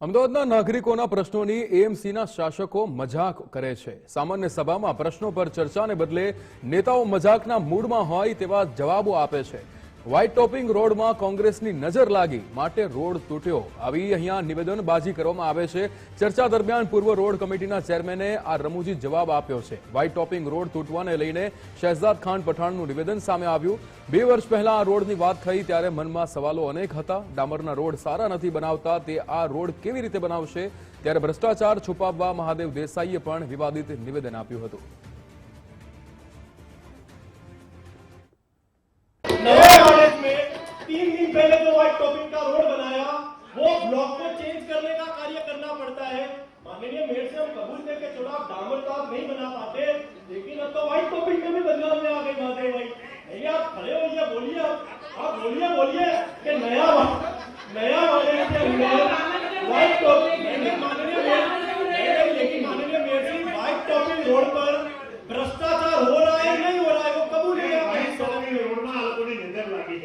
અમદાવાદના નાગરિકોના પ્રશ્નોની એએમસીના શાસકો મજાક કરે છે. સામાન્ય સભામાં પ્રશ્નો પર ચર્ચાને બદલે નેતાઓ મજાકના મૂડમાં હોય તેવા જવાબો આપે છે. વ્હાઇટ ટોપિંગ રોડમાં કોંગ્રેસની નજર લાગી, માટે રોડ તૂટ્યો. આવી અહીંયા નિવેદનબાજી કરવામાં આવે છે. ચર્ચા દરમિયાન પૂર્વ રોડ કમિટીના ચેરમેને આ રમૂજી જવાબ આપ્યો છે. વ્હાઇટ ટોપિંગ રોડ તૂટવાને લઈને શહેજાદ ખાન પઠાણનું નિવેદન સામે આવ્યું. બે વર્ષ પહેલા આ રોડની વાત થઈ, ત્યારે મનમાં સવાલો અનેક હતા. ડામરના રોડ સારા નથી બનાવતા, તે આ રોડ કેવી રીતે બનાવશે? ત્યારે ભ્રષ્ટાચાર છુપાવવા મહાદેવ દેસાઈએ પણ વિવાદિત નિવેદન આપ્યું હતું. वाइड टॉपिक का रोड बनाया वो ब्लॉक को चेंज करने का कार्य करना पड़ता है। माननीय मेयर से हम कबूल करके चुनाव डामर का नहीं बना पाते लेकिन अब तो वाइड टॉपिक में भी बदलाव में आ गए महादेव भाई। भैया आप खड़े होइए बोलिए आप बोलिए बोलिए कि नया नया वाइड टॉपिक लेकिन माननीय mayor ji wide topic road पर भ्रष्टाचार हो रहा है नहीं हो रहा है वो कबूल હે ભાઈ સાહેબ રોડ માં આ લોકોની નજર લાગી